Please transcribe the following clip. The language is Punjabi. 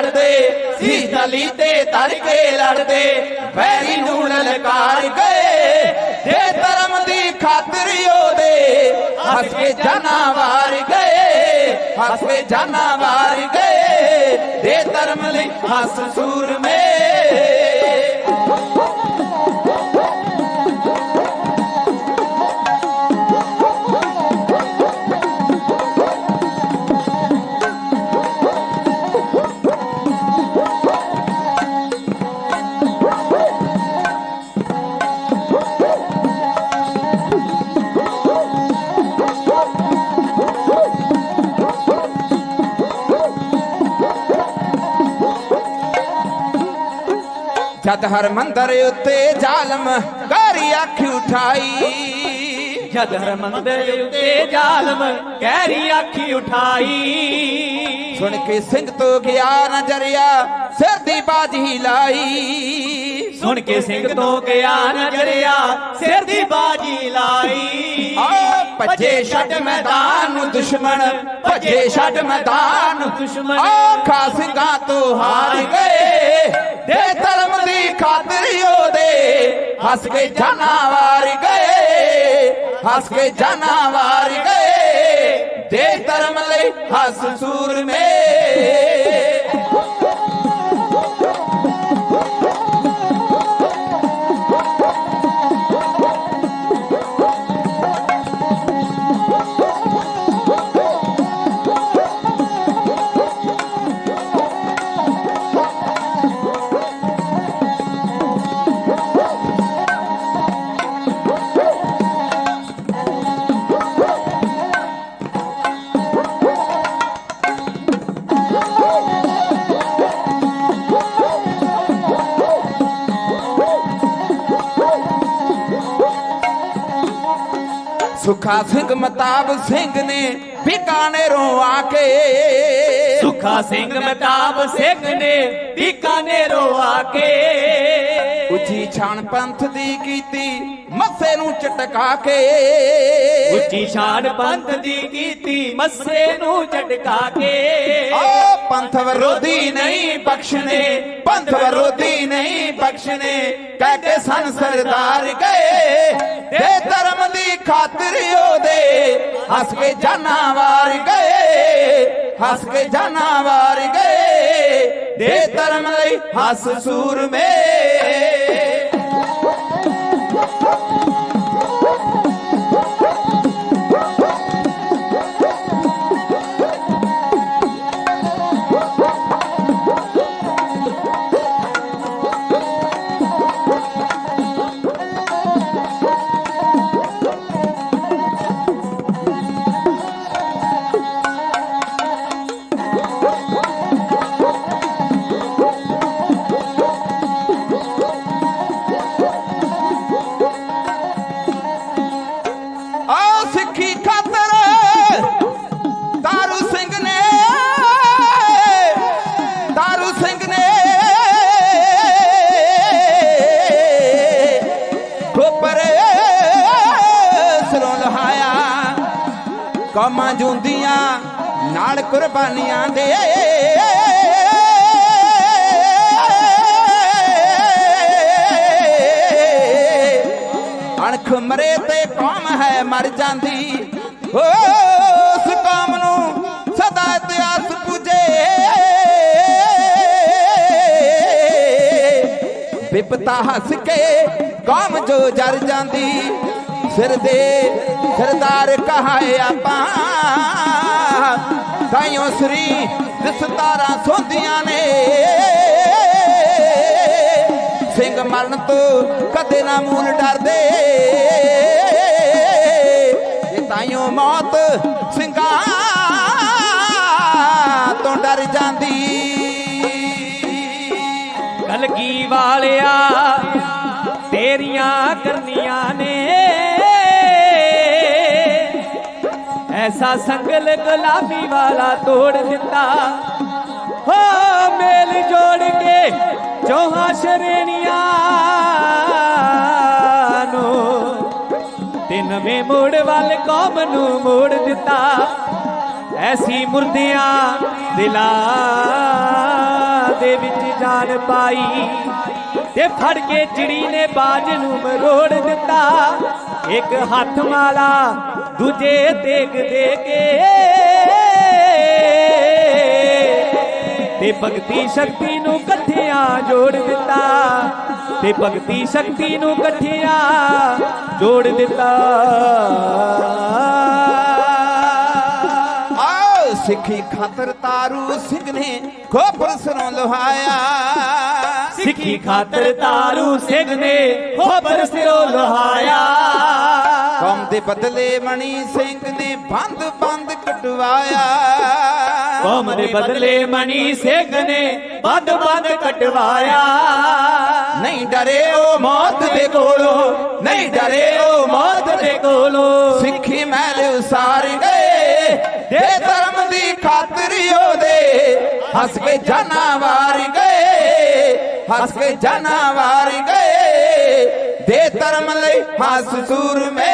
ਲੜਦੇ ਸੀ ਤਲੀ ਤੇ ਤਰ ਕੇ ਲੜਦੇ, ਵੈਰੀ ਨੂੰ ਲਲਕਾਰ ਗਏ ਦੇ ਧਰਮ ਦੀ ਖਾਤਰ ਉਹਦੇ, ਹੱਸ ਕੇ ਜਾਨਾਂ ਵਾਰ ਗਏ, ਹੱਸ ਕੇ ਜਾਨਾਂ ਵਾਰ ਗਏ। ਦੇ ਧਰਮ ਲਈ ਹੱਸ ਸੂਰਮੇ ਜਦ ਹਰ ਮੰਦਰ ਉੱਤੇ ਜ਼ਾਲਮ ਗਾਰੀ ਅੱਖ ਉਠਾਈ। ਜਦ ਹਰਮੰਦਰ ਉੱਤੇ ਜ਼ਾਲਮ ਕਹਿਰੀ ਆਖੀ ਉਠਾਈ। ਸੁਣ ਕੇ ਸਿੰਘ ਤੋਂ ਗਿਆ ਨਜ਼ਰਿਆ ਸਿਰ ਦੀ ਬਾਜੀ ਲਾਈ। ਸੁਣ ਕੇ ਸਿੰਘ ਤੋਂ ਗਿਆ ਨਜ਼ਰਿਆ ਸਿਰ ਦੀ ਬਾਜੀ ਲਾਈ। ਭੱਜੇ ਛੱਡ ਮੈਦਾਨ ਨੂੰ ਦੁਸ਼ਮਣ ਭੱਜੇ ਛੱਡ ਮੈਦਾਨ ਨੂੰ ਦੁਸ਼ਮਣ। ਆਖਾ ਸਿੰਘਾਂ ਤੋਂ ਹਾਰ ਗਏ। ਦੇ ਹੱਸ ਕੇ ਜਾਨਾਂ ਗਏ ਹੱਸ ਕੇ ਜਾਨਾਂ ਗਏ। ਦੇ ਧਰਮ ਲਈ ਹੱਸ ਸੂਰ ਮੇ ਸੁਖਾ ਸਿੰਘ ਮਤਾਬ ਸਿੰਘ ਨੇ ਬਿਕਾਨੇਰੋਂ ਆ ਕੇ ਸੁਖਾ ਸਿੰਘ ਮਤਾਬ ਸਿੰਘ ਨੇ ਬੀਕਾਨੇਰੋਂ ਆ ਕੇ ਉੱਚੀ ਛਾਣ ਪੰਥ ਦੀ ਕੀਤੀ ਮੱਸੇ ਨੂੰ ਚਟਕਾ ਕੇ। ਉੱਚੀ ਸ਼ਾਨ ਪੰਥ ਦੀ ਕੀਤੀ ਮੱਸੇ ਨੂੰ ਝਟਕਾ ਕੇ। ਆ ਪੰਥ ਵਿਰੋਧੀ ਨਹੀਂ ਬਖਸ਼ਣੇ ਪੰਥ ਵਿਰੋਧੀ ਨਹੀਂ ਬਖਸ਼ਣੇ ਕਹਿ ਕੇ ਸਨ ਸਰਦਾਰ ਗਏ। ਖਾਤਰ ਉਹਦੇ ਹੱਸ ਕੇ ਜਾਨਾਂ ਵਾਰ ਗਏ, ਹੱਸ ਕੇ ਜਾਨਾਂ ਵਾਰ ਗਏ। ਦੇ ਧਰਮ ਲਈ ਹੱਸ ਸੂਰਮੇ ਕੌਮਾਂ ਜੁੰਦੀਆਂ, ਨਾਲ ਕੁਰਬਾਨੀਆਂ ਦੇ। ਅਣਖ ਮਰੇ ਤੇ ਕੌਮ ਹੈ ਮਰ ਜਾਂਦੀ। ਉਸ ਕੌਮ ਨੂੰ ਸਦਾ ਇਤਿਹਾਸ ਪੁਜੇ। ਵਿਪਤਾ ਹੱਸ ਕੇ ਕੌਮ ਜੋ ਜਰ ਜਾਂਦੀ। ਸਿਰ ਦੇ ਸਰਦਾਰ ਕਹਾਏ ਆਪਾਂ। ਤਾਈਓ ਸ੍ਰੀ ਦਸਤਾਰਾਂ ਸੋਂਦੀਆਂ ਨੇ। ਸਿੰਘ ਮਰਨ ਤੋਂ ਕਦੇ ਨਾ ਮੂਲ ਡਰਦੇ। ਇਹ ਤਾਈਓ ਮੌਤ ਸਿੰਘਾਂ ਤੋਂ ਡਰ ਜਾਂਦੀ। ਕਲਗੀ ਵਾਲਿਆ, ਤੇਰੀਆਂ ਕਰਨੀਆਂ ਨੇ। ਐਸਾ ਸੰਗਲ ਗੁਲਾਮੀ ਵਾਲਾ ਤੋੜ ਦਿੱਤਾ। ਹੋ ਮੇਲ ਜੋੜ ਕੇ ਚੋਹਾਂ ਸ਼ਰੇਣੀਆਂ ਨੂੰ ਤਿੰਨਵੇਂ ਨਵੇਂ ਮੋੜ ਵੱਲ ਕੌਮ ਨੂੰ ਮੋੜ ਦਿੱਤਾ। ਐਸੀ ਮੁਰਦਿਆਂ ਦਿਲਾਂ ਦੇ ਵਿੱਚ ਜਾਨ ਪਾਈ ਤੇ ਫੜ ਕੇ ਚਿੜੀ ਨੇ ਬਾਜ ਨੂੰ ਮਰੋੜ ਦਿੱਤਾ। ਇੱਕ ਹੱਥ ਮਾਲਾ ਦੂਜੇ ਦੇਗ ਦੇ ਕੇ। ਤੇ ਭਗਤੀ ਸ਼ਕਤੀ ਨੂੰ ਇਕੱਠਿਆਂ ਜੋੜ ਦਿੱਤਾ। ਤੇ ਭਗਤੀ ਸ਼ਕਤੀ ਨੂੰ ਇਕੱਠਿਆਂ ਜੋੜ ਦਿੱਤਾ। ਸਿੱਖੀ ਖਾਤਰ ਤਾਰੂ ਸਿੰਘ ਨੇ ਖੋਪਰ ਸਰੋਂ ਲੁਹਾਇਆ ਸਿੱਖੀ ਖਾਤਰ ਤਾਰੂ ਸਿੰਘ ਨੇ ਖੋਬਰ ਸਿਰੋਂ ਲਹਾਇਆ ਕੌਮ ਦੇ ਬਦਲੇ ਮਣੀ ਸਿੰਘ ਨੇ ਬੰਦ ਬੰਦ ਕਟਵਾਇਆ। ਕੌਮ ਦੇ ਬਦਲੇ ਮਣੀ ਸਿੰਘ ਨੇ ਬੰਦ ਬੰਦ ਕਟਵਾਇਆ। ਨਹੀਂ ਡਰੇ ਉਹ ਮੌਤ ਦੇ ਕੋਲੋਂ ਨਹੀਂ ਡਰੇ ਉਹ ਮੌਤ ਦੇ ਕੋਲੋਂ। ਸਿੱਖੀ ਮਹਿਲ ਉਸਾਰ ਗਏ। ਦੇ ਉਹਦੇ ਹੱਸ ਕੇ ਜਾਨਾਂ ਗਏ ਹੱਸ ਕੇ ਜਾਨਾਂ ਗਏ। ਦੇ ਧਰਮ ਲਈ ਹੱਸ ਸੂਰ ਮੇ